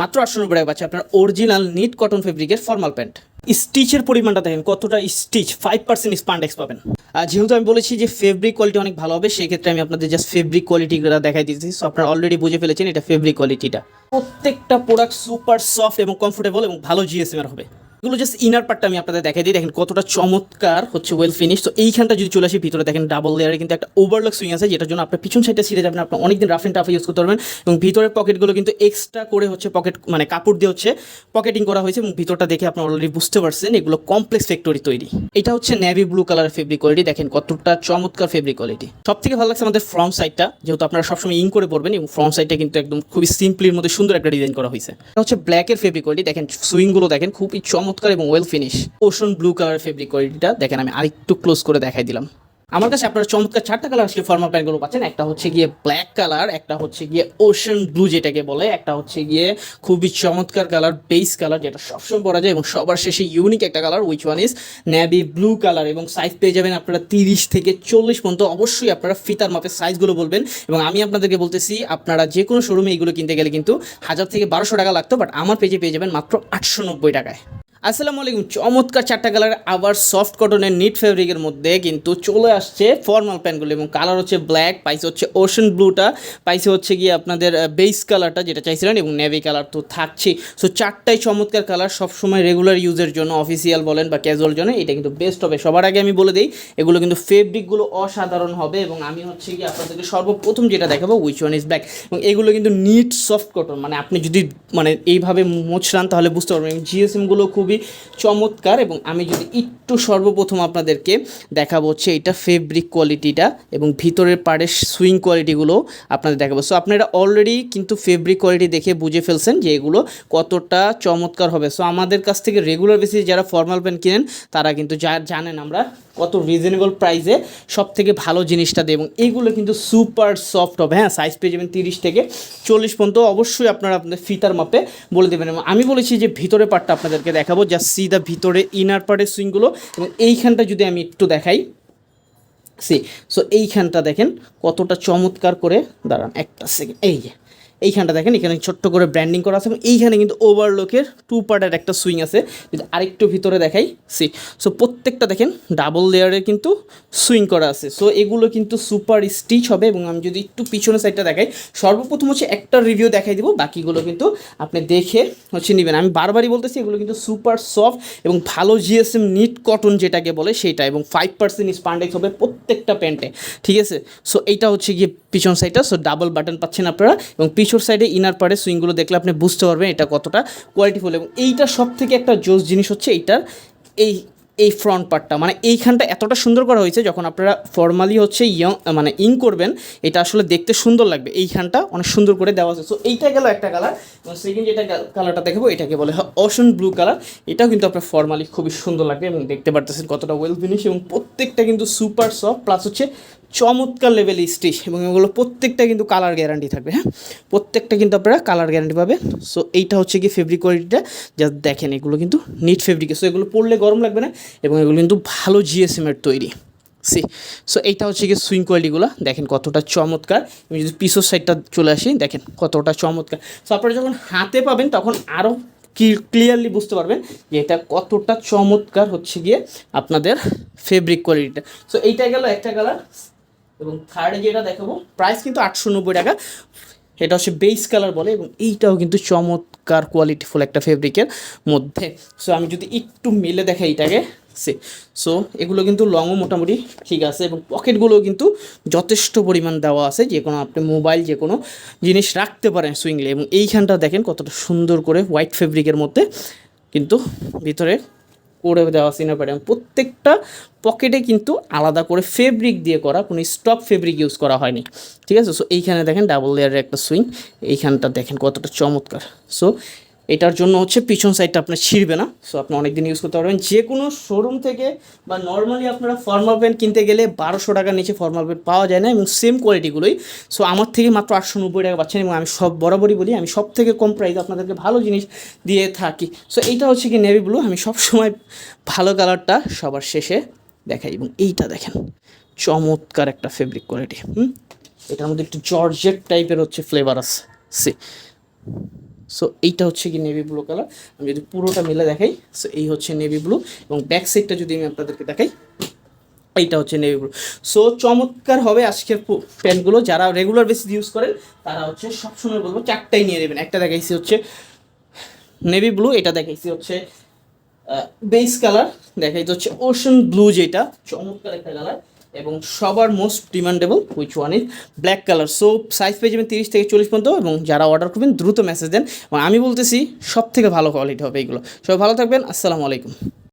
মাত্র আটশো নব্বই টাকা পাচ্ছে আপনার অরিজিনাল নিট কটন ফেব্রিকের ফর্মাল প্যান্ট স্টিচের পরিমাণটা দেখেন, কতটা স্টিচ ফাইভ পার্সেন্ট স্পান্ডেক্স পাবেন। আর যেহেতু আমি বলেছি যে ফেব্রিক কোয়ালিটি অনেক ভালো হবে, সেক্ষেত্রে আমি আপনাদের জাস্ট ফেব্রিক কোয়ালিটিটা দেখাই দিচ্ছি। সো আপনারা অলরেডি বুঝে ফেলেছেন এটা ফেব্রিক কোয়ালিটিটা প্রত্যেকটা প্রোডাক্ট সুপার সফট এবং কমফোর্টেবল এবং ভালো জিএসএম এর হবে। এগুলো জাস্ট ইনার পার্টটা আমি আপনাদের দেখাই দিই। দেখেন কতটা চমৎকার হচ্ছে ওয়েল ফিনিশ তো এইখানটা যদি চলে আসি, ভিতরে দেখেন ডাবল লেয়ারে কিন্তু একটা ওভারলক সুইং আছে, যেটার জন্য আপনার পিছন সাইডটা ছিঁড়ে যাবেন আপনার অনেকদিন রাফ অ্যান্ড টাফ ইউজ করতে পারবেন এবং ভিতরের পকেটগুলো কিন্তু এক্সট্রা করে হচ্ছে পকেট মানে কাপড় দিয়ে হচ্ছে পকেটিং করা হয়েছে এবং ভিতরটা দেখে আপনার অলরেডি বুঝতে পারছেন এগুলো কমপ্লেক্স ফ্যাক্টরি তৈরি। এটা হচ্ছে নেভি ব্লু কালারের ফেব্রিক কোয়ালিটি দেখেন কতটা চমৎকার ফেব্রিক কোয়ালিটি সব থেকে ভালো লাগছে আমাদের ফ্রন্ট সাইডটা যেহেতু আপনারা সবসময় ইং করে পড়বেন এবং ফ্রন্ট সাইডটা কিন্তু একদম খুবই সিম্পলির মধ্যে সুন্দর একটা ডিজাইন করা হয়েছে। এটা হচ্ছে ব্ল্যাকের ফেব্রিক কোয়ালিটি দেখেন সুইংগুলো দেখেন খুবই চমৎকার এবং well finish ocean blue colour fabric কোয়ালিটিটা দেখেন, আমি আরেকটু ক্লোজ করে দেখাই দিলাম। আমার কাছে আপনারা চমৎকার চারটা কালার আসলে ফর্মাল প্যান্টগুলো পাচ্ছেন। একটা হচ্ছে গিয়ে ব্ল্যাক কালার একটা হচ্ছে গিয়ে ওশন ব্লু যেটাকে বলে। একটা হচ্ছে গিয়ে খুবই চমৎকার কালার বেস কালার যেটা সবসময় পরা যায় এবং সবার শেষে ইউনিক একটা colour which one is navy blue colour এবং সাইজ পেয়ে যাবেন আপনারা তিরিশ থেকে চল্লিশ পর্যন্ত। অবশ্যই আপনারা ফিতার মাপের সাইজগুলো বলবেন। এবং আমি আপনাদেরকে বলতেছি, আপনারা যে কোনো শোরুমে এগুলো কিনতে গেলে কিন্তু হাজার থেকে বারোশো টাকা লাগতো বাট আমার পেজে পেয়ে যাবেন মাত্র আটশো নব্বই টাকায়। আসসালামু আলাইকুম। চমৎকার চারটা কালার, আবার সফট কটনের নিট ফেব্রিকের মধ্যে কিন্তু চলে আসছে ফর্মাল প্যান্টগুলো এবং কালার হচ্ছে ব্ল্যাক পাইসে হচ্ছে ওশন ব্লুটা পাইসে হচ্ছে গিয়ে আপনাদের বেস কালারটা যেটা চাইছিলেন এবং নেভি কালার তো থাকছেই। সো চারটাই চমৎকার কালার সবসময় রেগুলার ইউজের জন্য অফিসিয়াল বলেন বা ক্যাজুয়াল জন্য, এটা কিন্তু বেস্ট হবে। সবার আগে আমি বলে দিই, এগুলো কিন্তু ফেব্রিকগুলো অসাধারণ হবে এবং আমি হচ্ছে গিয়ে আপনাদেরকে সর্বপ্রথম যেটা দেখাবো উইচ ওয়ান ইজ ব্ল্যাক এবং এগুলো কিন্তু নিট সফট কটন মানে আপনি যদি মানে এইভাবে মোছরান তাহলে বুঝতে পারবেন। জিএসএমগুলো খুবই চমৎকার এবং আমি যদি একটু সর্বপ্রথম আপনাদেরকে দেখাবো হচ্ছে এটা ফেব্রিক কোয়ালিটিটা এবং ভিতরের পাড়ের সুইং কোয়ালিটিগুলো আপনাদের দেখাবো। সো আপনারা অলরেডি কিন্তু ফেব্রিক কোয়ালিটি দেখে বুঝে ফেলছেন যে এগুলো কতটা চমৎকার হবে। সো আমাদের কাছ থেকে রেগুলার বেসিস যারা ফর্মাল প্যান্ট কিনেন, তারা কিন্তু যা জানেন আমরা কত রিজনেবল প্রাইসে সব থেকে ভালো জিনিসটা দেয় এবং এইগুলো কিন্তু সুপার সফট হবে। হ্যাঁ সাইজ পেয়ে যাবেন তিরিশ থেকে চল্লিশ পর্যন্ত অবশ্যই আপনারা আপনাদের ফিতার মাপে বলে দেবেন এবং আমি বলেছি যে ভিতরে পার্টটা আপনাদেরকে দেখাবো। যা সিদা ভিতরে ইনার পার্টের সুইংগুলো এবং এইখানটা যদি আমি একটু দেখাই সি সো এইখানটা দেখেন কতটা চমৎকার করে, দাঁড়ান একটা সেকেন্ড এই যে এইখানটা দেখেন, এখানে ছোট্ট করে ব্র্যান্ডিং করা আছে এবং এইখানে কিন্তু ওভারলোকের টু পার্টের একটা সুইং আছে। যদি আরেকটু ভিতরে দেখাই সি সো প্রত্যেকটা দেখেন ডাবল লেয়ারের কিন্তু সুইং করা আছে। সো এগুলো কিন্তু সুপার স্টিচ হবে এবং আমি যদি একটু পিছনের সাইডটা দেখাই, সর্বপ্রথম হচ্ছে একটা রিভিউ দেখাই দিব, বাকিগুলো কিন্তু আপনি দেখে হচ্ছে নেবেন। আমি বারবারই বলতেছি, এগুলো কিন্তু সুপার সফট এবং ভালো জিএসএম নিট কটন যেটাকে বলে সেটা এবং ফাইভ পার্সেন্ট স্পান্ডেক্স হবে প্রত্যেকটা প্যান্টে ঠিক আছে? সো এইটা হচ্ছে গিয়ে পিছন সাইডটা সো ডাবল বাটন পাচ্ছেন আপনারা এবং পিছর সাইডে ইনার পারে সুইংগুলো দেখলে আপনি বুঝতে পারবেন এটা কতটা কোয়ালিটিফুল এবং এইটা সব থেকে একটা জোস জিনিস হচ্ছে এইটার এই এই ফ্রন্ট পার্টটা মানে এইখানটা এতটা সুন্দর করা হয়েছে যখন আপনারা ফর্মালি হচ্ছে ইয়ং মানে ইং করবেন, এটা আসলে দেখতে সুন্দর লাগবে। এইখানটা অনেক সুন্দর করে দেওয়া আছে। সো এইটা গেল একটা কালার এবং সেকেন্ড যেটা কালারটা দেখব, এটাকে বলে হয় অশন ব্লু কালার এটাও কিন্তু আপনার ফর্মালি খুবই সুন্দর লাগবে এবং দেখতে পারতেছেন কতটা ওয়েল ফিনিশ এবং প্রত্যেকটা কিন্তু সুপার সফট প্লাস হচ্ছে চমৎকার লেভেল স্টিচ এবং এগুলো প্রত্যেকটা কিন্তু কালার গ্যারান্টি থাকবে হ্যাঁ? প্রত্যেকটা কিন্তু আপনারা কালার গ্যারান্টি পাবেন সো এইটা হচ্ছে কি ফেব্রিক কোয়ালিটিটা যা দেখেন, এগুলো কিন্তু নিট ফেব্রিক সো এগুলো পরলে গরম লাগবে না এবং এগুলো কিন্তু ভালো জিএসএমের তৈরি। সি সো এইটা হচ্ছে কি সুইং কোয়ালিটিগুলো দেখেন কতটা চমৎকার। আমি যদি পিসোর সাইডটা চলে আসি, দেখেন কতটা চমৎকার। সো আপনারা যখন হাতে পাবেন, তখন আরও কি ক্লিয়ারলি বুঝতে পারবেন যে এটা কতটা চমৎকার হচ্ছে গিয়ে আপনাদের ফেব্রিক কোয়ালিটিটা সো এইটা গেল একটা কালার এবং থার্ডে যেটা দেখাবো প্রাইস কিন্তু আটশো নব্বই টাকা। এটা হচ্ছে বেস কালার বলে এবং এইটাও কিন্তু চমৎকার কোয়ালিটিফুল একটা ফেব্রিকের মধ্যে। সো আমি যদি একটু মেলে দেখাই এইটাকে সে সো এগুলো কিন্তু লংও মোটামুটি ঠিক আছে এবং পকেটগুলো কিন্তু যথেষ্ট পরিমাণ দেওয়া আছে, যে কোনো আপনি মোবাইল যে কোনো জিনিস রাখতে পারেন সুইংলে এবং এইখানটা দেখেন কতটা সুন্দর করে হোয়াইট ফেব্রিকের মধ্যে কিন্তু ভিতরে করে দেওয়া সিনার প্যাটার্ন প্রত্যেকটা পকেটে কিন্তু আলাদা করে ফেব্রিক দিয়ে করা, কোনো স্টক ফেব্রিক ইউজ করা হয়নি। ঠিক আছে? সো এইখানে দেখেন ডাবল লেয়ারের একটা সুইং, এইখানটা দেখেন কতটা চমৎকার। সো এটার জন্য হচ্ছে পিছন সাইডটা আপনার ছিঁড়বে না। সো আপনি অনেক দিন ইউজ করতে পারবেন। যে কোনো শোরুম থেকে বা নর্মালি আপনারা ফর্মাল প্যান্ট কিনতে গেলে বারোশো টাকার নিচে ফর্মাল প্যান্ট পাওয়া যায় না এবং সেম কোয়ালিটিগুলোই সো আমার থেকে মাত্র আটশো নব্বই টাকা পাচ্ছেন এবং আমি সব বরাবরই বলি, আমি সব থেকে কম প্রাইস আপনাদেরকে ভালো জিনিস দিয়ে থাকি। সো এইটা হচ্ছে কি নেভি ব্লু আমি সব সময় ভালো কালারটা সবার শেষে দেখাই এবং এইটা দেখেন, চমৎকার একটা ফেব্রিক কোয়ালিটি হুম? এটার মধ্যে একটু জর্জেট টাইপের হচ্ছে ফ্লেভার আছে। সি সো এইটা হচ্ছে কি নেভি ব্লু কালার আমি যদি পুরোটা মিলে দেখাই সো এই হচ্ছে নেভি ব্লু এবং ব্যাক সাইডটা যদি আমি আপনাদেরকে দেখাই, এইটা হচ্ছে নেভি ব্লু সো চমৎকার হবে আজকের প্যান্টগুলো। যারা রেগুলার বেসিস ইউজ করেন, তারা হচ্ছে সবসময় বলব চারটাই নিয়ে নেবেন। একটা দেখাইছি হচ্ছে নেভি ব্লু এটা দেখাইছি হচ্ছে বেস কালার দেখাইতে হচ্ছে ওশন ব্লু যেটা, চমৎকার একটা কালার এবং সবার most demandable which one is black colour so size পেয়ে যাবেন তিরিশ থেকে চল্লিশ পর্যন্ত এবং যারা অর্ডার করবেন, দ্রুত মেসেজ দেন। এবং আমি বলতেছি সব থেকে ভালো কোয়ালিটি হবে এগুলো। সবাই ভালো থাকবেন, আসসালামু আলাইকুম।